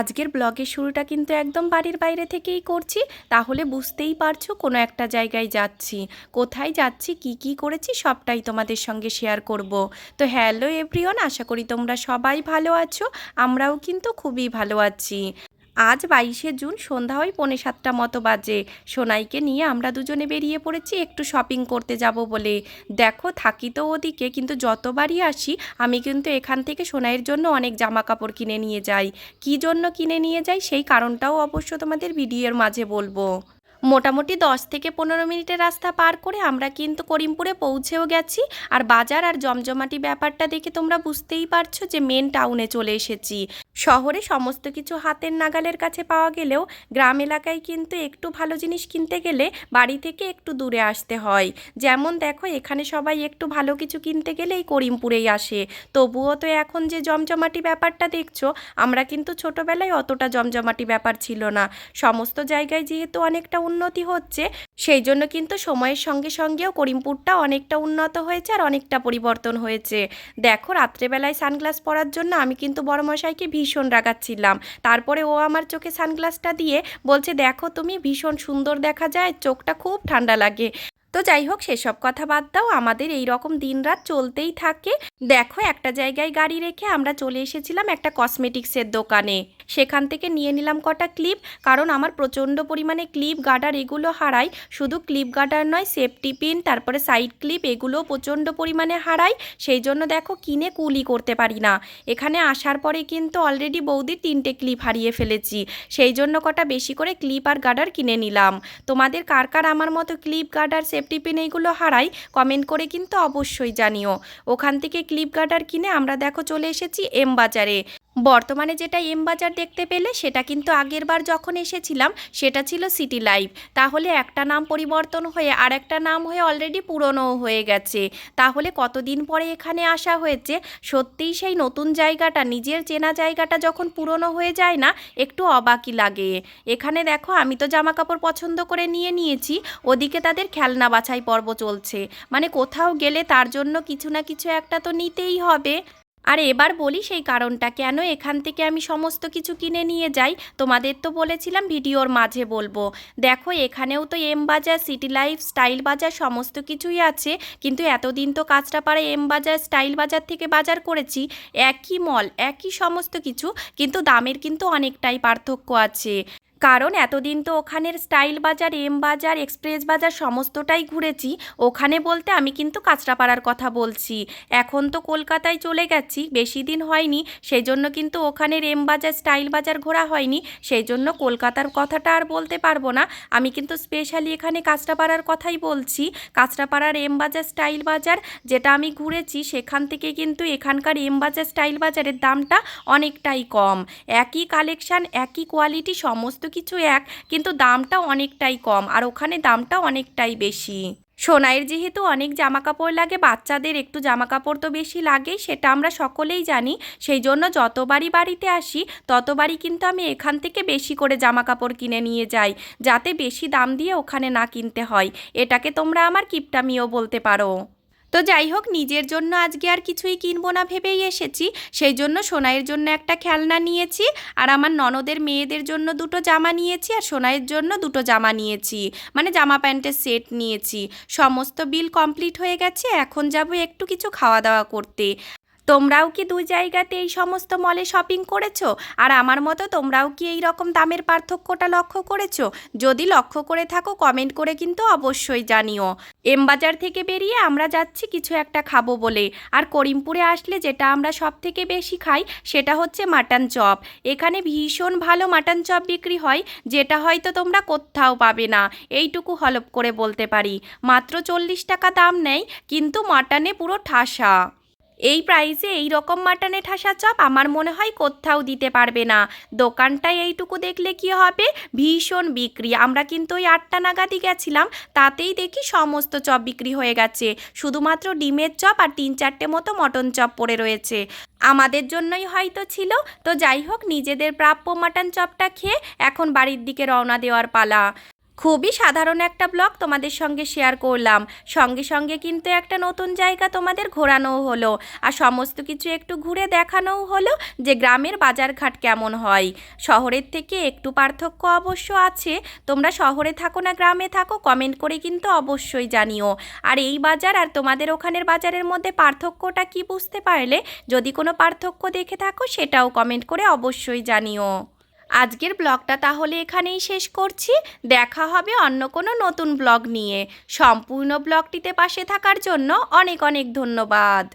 আজকের ব্লগের শুরুটা কিন্তু একদম বাড়ির বাইরে থেকেই করছি। তাহলে বুঝতেই পারছ কোনো একটা জায়গায় যাচ্ছি। কোথায় যাচ্ছি, কি কি করেছি সবটাই তোমাদের সঙ্গে শেয়ার করব। তো হ্যালো এভরিওন আশা করি তোমরা সবাই ভালো আছো, আমরাও কিন্তু খুবই ভালো আছি। আজ বাইশে জুন, সন্ধ্যা হয় পৌনে সাতটা মতো বাজে। সোনাইকে নিয়ে আমরা দুজনে বেরিয়ে পড়েছি, একটু শপিং করতে যাব বলে। দেখো, থাকি তো ওদিকে, কিন্তু যতবারই আসি, আমি কিন্তু এখান থেকে সোনাইয়ের জন্য অনেক জামা কাপড় কিনে নিয়ে যাই। কি জন্য কিনে নিয়ে যাই, সেই কারণটাও অবশ্য তোমাদের ভিডিওর মাঝে বলব। মোটামুটি দশ থেকে পনেরো মিনিটের রাস্তা পার করে আমরা কিন্তু করিমপুরে পৌঁছেও গেছি। আর বাজার আর জমজমাটি ব্যাপারটা দেখে তোমরা বুঝতেই পারছ যে মেন টাউনে চলে এসেছি। শহরে সমস্ত কিছু হাতের নাগালের কাছে পাওয়া গেলেও গ্রাম এলাকায় কিন্তু একটু ভালো জিনিস কিনতে গেলে বাড়ি থেকে একটু দূরে আসতে হয়। যেমন দেখো, এখানে সবাই একটু ভালো কিছু কিনতে গেলেই করিমপুরেই আসে। তবুও তো এখন যে জমজমাটি ব্যাপারটা দেখছ, আমরা কিন্তু ছোটোবেলায় অতটা জমজমাটি ব্যাপার ছিল না। সমস্ত জায়গায় যেহেতু অনেকটা উন্নতি হচ্ছে, সেই জন্য কিন্তু সময়ের সঙ্গে সঙ্গেও করিমপুরটা অনেকটা উন্নত হয়েছে আর অনেকটা পরিবর্তন হয়েছে। দেখো, রাত্রেবেলায় সানগ্লাস পরার জন্য আমি কিন্তু বড়মশাইকে ভীষণ রাগাচ্ছিলাম। তারপরে ও আমার চোখে সানগ্লাসটা দিয়ে বলছে, দেখো তুমি, ভীষণ সুন্দর দেখা যায়, চোখটা খুব ঠান্ডা লাগে। তো যাই হোক, সেসব কথা বাদ দাও। আমাদের এই রকম দিনরাত চলতেই থাকে। দেখো, একটা জায়গায় গাড়ি রেখে আমরা চলে এসেছিলাম একটা কসমেটিক্সের দোকানে। সেখান থেকে নিয়ে নিলাম কটা ক্লিপ। কারণ আমার প্রচণ্ড পরিমাণে ক্লিপ গার্ডার এগুলো হারাই শুধু ক্লিপ গার্ডার নয়, সেফটি পিন, তারপরে সাইড ক্লিপ এগুলোও প্রচণ্ড পরিমাণে হারাই সেই জন্য দেখো, কিনে কুলি করতে পারি না। এখানে আসার পরে কিন্তু অলরেডি বৌদির তিনটে ক্লিপ হারিয়ে ফেলেছি। সেই জন্য কটা বেশি করে ক্লিপ আর গার্ডার কিনে নিলাম। তোমাদের কার কার আমার মতো ক্লিপ গার্ডার সেফটি টিফিন এইগুলো হারাই কমেন্ট করে কিন্তু অবশ্যই জানিও। ওখান থেকে ক্লিপ গার্ডার কিনে আমরা দেখো চলে এসেছি এম বাজারে। বর্তমানে যেটা এম বাজার দেখতে পেলে সেটা কিন্তু আগের বার যখন এসেছিলাম, সেটা ছিল সিটি লাইফ তাহলে একটা নাম পরিবর্তন হয়ে আর একটা নাম হয়ে অলরেডি পুরনো হয়ে গেছে। তাহলে কতদিন পরে এখানে আসা হয়েছে? সত্যিই সেই নতুন জায়গাটা, নিজের চেনা জায়গাটা যখন পুরনো হয়ে যায় না, একটু অবাকই লাগে। এখানে দেখো, আমি তো জামা কাপড় পছন্দ করে নিয়ে নিয়েছি, ওদিকে তাদের খেলনা বাছাই পর্ব চলছে। মানে কোথাও গেলে তার জন্য কিছু না কিছু একটা তো নিতেই হবে। আর এবার বলি সেই কারণটা, কেন এখান থেকে আমি সমস্ত কিছু কিনে নিয়ে যাই? তোমাদের তো বলেছিলাম ভিডিওর মাঝে বলব। দেখো, এখানেও তো এম বাজার, সিটি লাইফ, স্টাইল বাজার সমস্ত কিছুই আছে। কিন্তু এতদিন তো কাঁচরাপাড়া এম বাজার, স্টাইল বাজার থেকে বাজার করেছি। একই মল, একই সমস্ত কিছু, কিন্তু দামের কিন্তু অনেকটাই পার্থক্য আছে। কারণ এতদিন তো ওখানের স্টাইল বাজার, এম বাজার, এক্সপ্রেস বাজার সমস্তটাই ঘুরেছি। ওখানে বলতে আমি কিন্তু কাঁচরাপাড়ার কথা বলছি। এখন তো কলকাতায় চলে গেছি, বেশি দিন হয়নি সেই জন্য কিন্তু ওখানের এম বাজার, স্টাইল বাজার ঘোরা হয়নি সেই জন্য কলকাতার কথাটা আর বলতে পারব না। আমি কিন্তু স্পেশালি এখানে কাঁচরাপাড়ার কথাই বলছি। কাঁচরাপাড়ার এম বাজার, স্টাইল বাজার যেটা আমি ঘুরেছি, সেখান থেকে কিন্তু এখানকার এম বাজার, স্টাইল বাজারের দামটা অনেকটাই কম। একই কালেকশান একই কোয়ালিটি সমস্ত কিছু এক, কিন্তু দামটা অনেকটাই কম আর ওখানে দামটা অনেকটাই বেশি। সোনাইয়ের যেহেতু অনেক জামা কাপড় লাগে, বাচ্চাদের একটু জামা কাপড় তো বেশি লাগে, সেটা আমরা সকলেই জানি। সেই জন্য যতবারই বাড়িতে আসি, ততবারই কিন্তু আমি এখান থেকে বেশি করে জামা কাপড় কিনে নিয়ে যাই, যাতে বেশি দাম দিয়ে ওখানে না কিনতে হয়। এটাকে তোমরা আমার কিপটামিও বলতে পারো। তো যাই হোক, নিজের জন্য আজকে আর কিছুই কিনবো না ভেবেই এসেছি। সেই জন্য সোনাইয়ের জন্য একটা খেলনা নিয়েছি, আর আমার ননদের মেয়েদের জন্য দুটো জামা নিয়েছি, আর সোনাইয়ের জন্য দুটো জামা নিয়েছি। মানে জামা প্যান্টের সেট নিয়েছি। সমস্ত বিল কমপ্লিট হয়ে গেছে, এখন যাব একটু কিছু খাওয়া দাওয়া করতে। তোমরাও কি দুই জায়গাতে এই সমস্ত মলে শপিং করেছ? আর আমার মতো তোমরাও কি এই রকম দামের পার্থক্যটা লক্ষ্য করেছ? যদি লক্ষ্য করে থাকো কমেন্ট করে কিন্তু অবশ্যই জানিও। এম বাজার থেকে বেরিয়ে আমরা যাচ্ছি কিছু একটা খাব বলে। আর করিমপুরে আসলে যেটা আমরা সব থেকে বেশি খাই, সেটা হচ্ছে মাটন চপ এখানে ভীষণ ভালো মাটন চপ বিক্রি হয়, যেটা হয়তো তোমরা কোথাও পাবে না। এইটুকু হলপ করে বলতে পারি। মাত্র চল্লিশ টাকা দাম নেয়, কিন্তু মাটনে পুরো ঠাসা। এই প্রাইসে এই রকম মাটনে ঠাসা চপ আমার মনে হয় কোথাও দিতে পারবে না। দোকানটায় এইটুকু দেখলে কি হবে? ভীষণ বিক্রি। আমরা কিন্তু ওই আটটা নাগাদই গেছিলাম, তাতেই দেখি সমস্ত চপ বিক্রি হয়ে গেছে। শুধুমাত্র ডিমের চপ আর তিন চারটে মতো মটন চপ পড়ে রয়েছে। আমাদের জন্যই হয়তো ছিল, তো যাই হোক, নিজেদের প্রাপ্য মাটন চপটা খেয়ে এখন বাড়ির দিকে রওনা দেওয়ার পালা। খুবই সাধারণ একটা ব্লগ তোমাদের সঙ্গে শেয়ার করলাম। সঙ্গে সঙ্গে কিন্তু একটা নতুন জায়গা তোমাদের ঘোরানোও হলো। আর সমস্ত কিছু একটু ঘুরে দেখানোও হলো যে গ্রামের বাজারঘাট কেমন হয়। শহরের থেকে একটু পার্থক্য অবশ্য আছে। তোমরা শহরে থাকো না গ্রামে থাকো কমেন্ট করে কিন্তু অবশ্যই জানিও। আর এই বাজার আর তোমাদের ওখানের বাজারের মধ্যে পার্থক্যটা কি বুঝতে পারলে? যদি কোনো পার্থক্য দেখে থাকো, সেটাও কমেন্ট করে অবশ্যই জানিও। আজকের ব্লগটা তাহলে এখানেই শেষ করছি। দেখা হবে অন্য কোনো নতুন ব্লগ নিয়ে। সম্পূর্ণ ব্লগটিতে পাশে থাকার জন্য অনেক অনেক ধন্যবাদ।